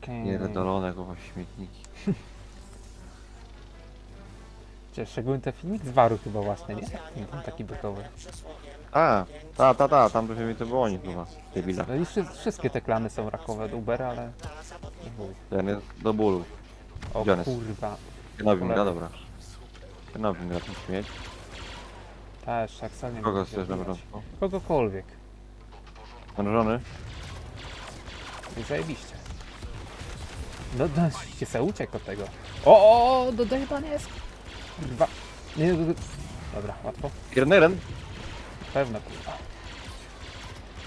Fucking... Pierdolone kurwa śmietniki. Cię, Szczególnie ten filmik z Waru chyba właśnie, nie? Ten, ten taki bykowy. A, ta, ta, ta, tam się mi to było oni chyba. Debila. No i wszy wszystkie te klany są rakowe do Ubera, ale... no chuj. Ten jest do bólu. O Gdzie on jest? kurwa. Nowym gra, Cholera. dobra. Nowym gra ten śmieć. Też, jak sam nie Kogo chcesz na początku? Kogokolwiek. Mrożony? I zajebiście. No, no, się se uciekł od tego. O, o, o, do dojebania jest. Kurwa. Nie, do, do... Dobra, łatwo. Jeden. Pewno, kurwa.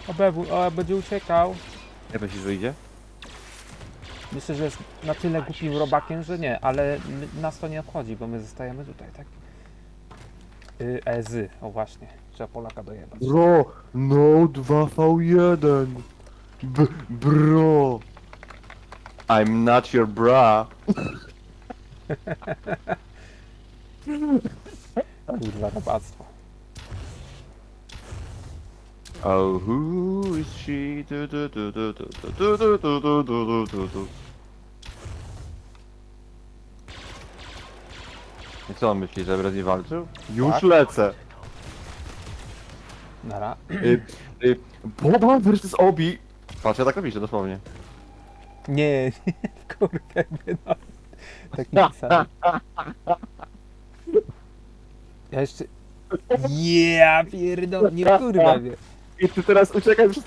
O, bebu, o, będzie uciekał. Jak to ci wyjdzie? Myślę, że jest na tyle głupim robakiem, że nie, ale n- nas to nie obchodzi, bo my zostajemy tutaj, tak? Y, Ezy, o właśnie. Trzeba Polaka dojebać. Bro, no 2v1. B bro. I'm not your bra. Kurwa, robactwo. Oh, who is she? Du, du, du, du, du, du, du, du, du, du, du, du, du. I co on myśli, że będzie walczył? Już Tak. lecę. Nara. Y, y, Boba versus Obi. Patrz, ja tak napiszę dosłownie. Nie, nie, kurwa, jakby no. Tak napisałem. Ja jeszcze... Ja pierdolę, nie kurwa nie. I ty teraz uciekać przez...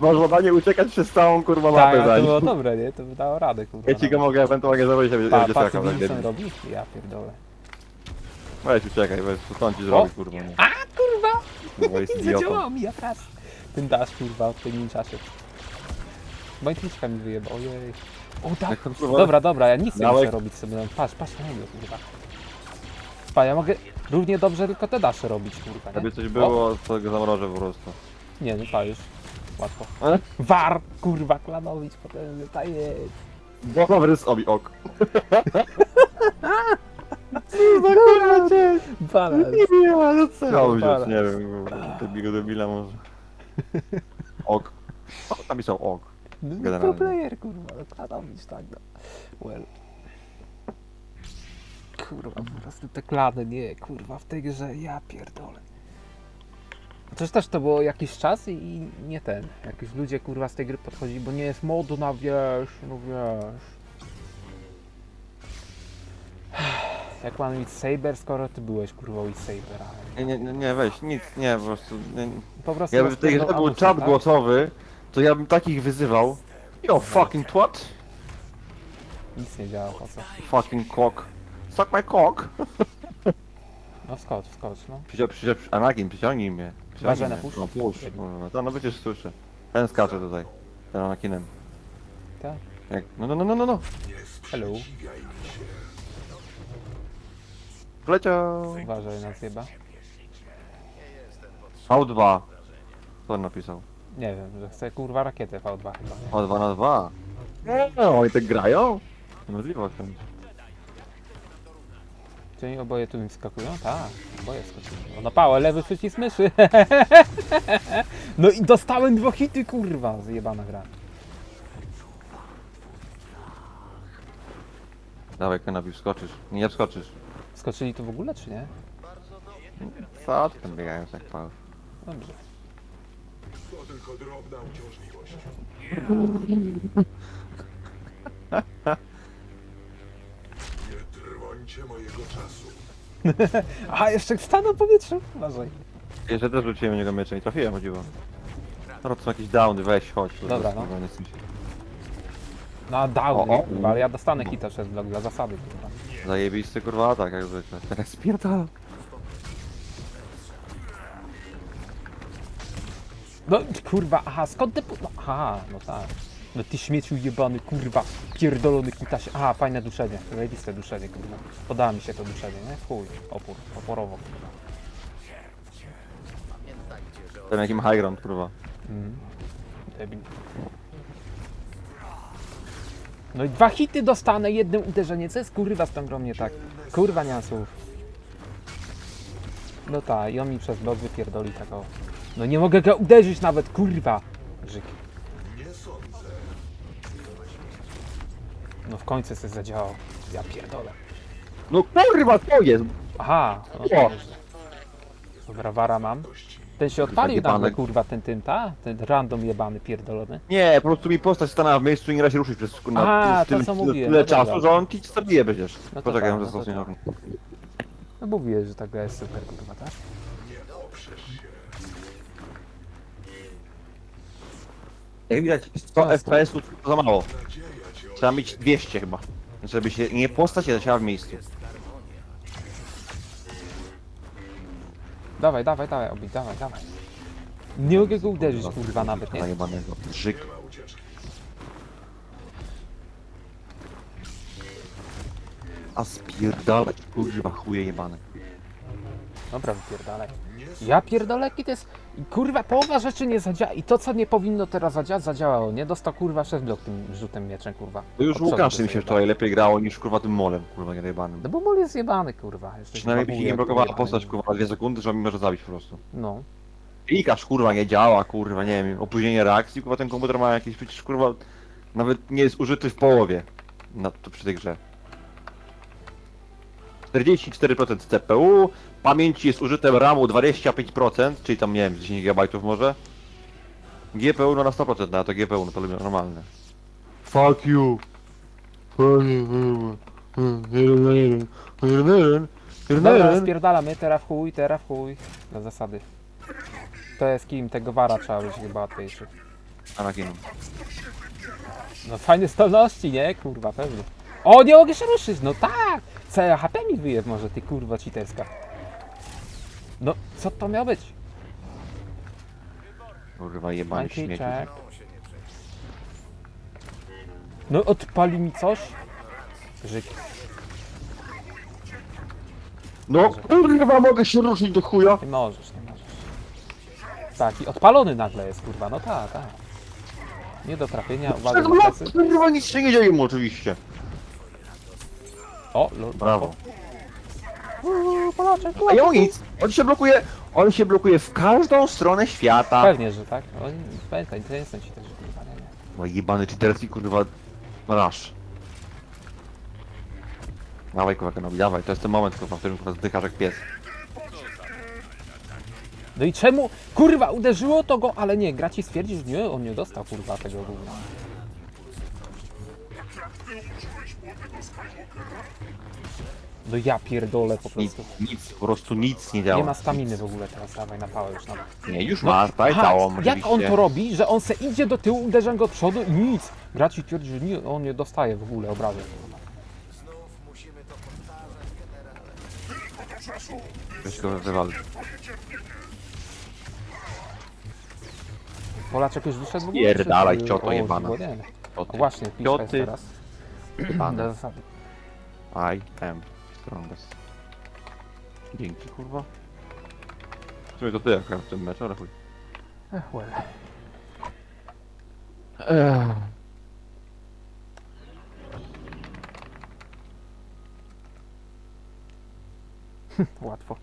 Masz zadanie uciekać przez całą kurwa Tak, mapę ale za to było dobre, nie? To by dało radę, kurwa. Ja ci go nawet. mogę ewentualnie zabrać, żeby Pa, będzie pa, skakał co tak Wilson kiedyś. robi? Ja pierdolę. Weź uciekaj, weź, co on ci zrobi, kurwa. Nie. A, kurwa! Kurwa, jest idiotą. Zadziałało mi, ja raz. Ten dasz, kurwa, od tej czasie. Bajtliczka mi wyjebał, ojej. O, tak. Jak tam, kurwa, Dobra, dobra, ja nic nie muszę robić sobie. Patrz, patrz na niego, kurwa. Pa, ja mogę równie dobrze tylko te dasze robić, kurwa, Jakby nie? coś było, to go zamrożę po prostu. Nie, no pa, już. Łatwo. War, kurwa, klanowicz, potem ta jest. Boba versus Obi, ok. Kurwa, cię. Balans. Nie, no co ja No, wziąć, para. nie wiem, tego debila może. Ok. O, napisał ok. No, Generalnie. pro player, kurwa, no, klanowicz, tak, no. Well. Kurwa, po prostu te klany, nie, kurwa, w tej grze, ja pierdolę. Chociaż też to było jakiś czas i, i nie ten. Jakiś ludzie kurwa z tej gry podchodzili, bo nie jest modu na wiesz, no wiesz. Jak mam mieć Saber, skoro ty byłeś kurwa i Saber, ale Nie, nie, nie, weź, nic, nie, po prostu. Nie, po prostu jakby w tej grze był czat tak? głosowy, to ja bym takich wyzywał. Yo, fucking twat. Nic nie działa, po co? Fucking cock. Suck my cock. No skocz, skocz, no. Przycią, przycią, Anakin, przyciągnij mnie. Przyciągnij Ważone, mnie. puść. No kurwa. To no przecież słyszę. Ten skacze tutaj. Ten Anakinem. Tak. Jak... No, no, no, no, no, no. Hello. Wleciał. Uważaj na zjeba. V2. Co on napisał? Nie wiem, że chce kurwa rakietę V2 chyba, nie? O 2 na 2. No, oni tak grają? Możliwe to. Czy oni oboje tu mi wskakują? Tak, oboje wskakują. O, na pałę, lewy przycisk myszy. No i dostałem dwa hity, kurwa, zjebana gra. Dawaj, Kenabi, wskoczysz. Nie wskoczysz. Skoczyli tu w ogóle, czy nie? Co tam biegają jak pał? Dobrze. Tylko drobna uciążliwość. Nie trwońcie mojego czasu. A, jeszcze stanął w powietrzu? Uważaj. Jeszcze też rzuciłem niego mieczem i trafiłem, chodziło. No to są jakieś downy, weź, chodź. to Dobra, jest, no. kurwa, nie chcę mi się. No a down, O, o. kurwa, ale ja dostanę hita przez blok dla zasady, kurwa. Zajebisty kurwa atak jak zwykle. Teraz spierdala. No kurwa, aha, skąd pu- No, aha, no tak. No ty śmieciu jebany, kurwa, pierdolony kitasie. Aha, fajne duszenie, zajebiste duszenie, kurwa. Podoba mi się to duszenie, nie? Chuj, opór, oporowo, kurwa. Ten jakim high ground kurwa. Mhm. Debil. No i dwa hity dostanę, jednym uderzenie. Co jest kurwa z tą grą nie tak? Kurwa nie słów. No tak, i on mi przez blok wypierdoli tak o. No nie mogę go uderzyć nawet, kurwa. Grzyk. Nie sądzę. No w końcu się zadziałał. Ja pierdolę. No kurwa, to jest! Aha, no O! to nieźle. Dobra, wara mam. Ten się odpalił jebane. nagle, kurwa, ten tym, ta? Ten random jebany pierdolony. Nie, po prostu mi postać stanęła w miejscu i nie da się ruszyć przez kurwa, to co tyle, mówiłem, tyle no dobra. czasu, że on ci zabije przecież. No to Poczekaj, tak, no to tak. No mówiłeś, że ta gra jest super, kurwa, tak? Jak widać, 100 Jasne. FPS-ów to za mało. Trzeba mieć 200 chyba. Żeby się nie postać nie zaczęła w miejscu. Dawaj, dawaj, dawaj, obi, dawaj, dawaj. Nie mogę go uderzyć, kurwa, nawet, nie? Zajebanego. Ucieczki. A spierdalać, kurwa, chuje jebane. Dobra, wypierdalaj. Ja pierdolę, jaki to jest... i Kurwa, połowa rzeczy nie zadziała i to, co nie powinno teraz zadziałać, zadziałało, nie? Dostał, kurwa, szef blok tym rzutem mieczem, kurwa. To już Od przodu Łukasz mi go się wczoraj lepiej grało niż kurwa tym molem, kurwa, jebanym. No bo mol jest zjebany, kurwa. Jeszcze Przynajmniej się nie blokowała postać, kurwa, dwie sekundy, że mi może zabić po prostu. No. Klikasz, kurwa, nie działa, kurwa, nie wiem, opóźnienie reakcji, kurwa, ten komputer ma jakieś, przecież, kurwa, nawet nie jest użyty w połowie na, to przy tej grze. 44% CPU, pamięci jest użyte RAMu 25%, czyli tam, nie wiem, 10 GB może. GPU no na 100%, no a to GPU, no to lubię normalne. Fuck you! Dobra, spierdalamy, teraz w chuj, teraz w chuj. Na zasady. To jest kim? Tego wara trzeba być chyba łatwiejszy. Anakinu. No fajne zdolności, nie? Kurwa, pewnie. O, nie mogę się ruszyć, no tak! Całe HP mi wyje może, ty kurwa citerska. No, co to miał być? Kurwa, jebany śmieci. check. No, odpali mi coś? Żyk. No, kurwa, mogę się ruszyć do chuja! Nie możesz, nie możesz. Tak, i odpalony nagle jest, kurwa, no tak, tak. Nie do trafienia, uwaga plecy. Kurwa, nic się nie dzieje mu oczywiście. O, lol, Brawo. Uuu, Polaczek, A ja nic. On się blokuje, on się blokuje w każdą stronę świata. Pewnie, że tak. Oni, pamiętaj, to nie są ci też, kurwa, nie. No jebany cheaterski kurwa rasz. Dawaj kurwa Kenobi, dawaj, to jest ten moment kurwa, w którym kurwa zdychasz jak pies. No i czemu, kurwa, uderzyło to go, ale nie, gra ci stwierdzi, że nie, on nie dostał, kurwa, tego gówna. No ja pierdolę po Nic, prostu. nic, po prostu nic nie działa. Nie ma staminy w ogóle teraz, dawaj na pałę już nawet. Nie, już No, masz, daj aha, całą Jak on oczywiście. to robi, że on se idzie do tyłu, uderzam go od przodu i nic. Gra ci twierdzi, że nie, on nie dostaje w ogóle obrażeń. Weź go wywal. Polaczek już wyszedł w ogóle? Pierdalaj, Czy- cioto o, jebana. nie. O właśnie, pisze cioty. teraz. Na zasady. I am strongest. Dzięki kurwa. W sumie to ty akurat w tym meczu, ale chuj. Ech, well. Łatwo.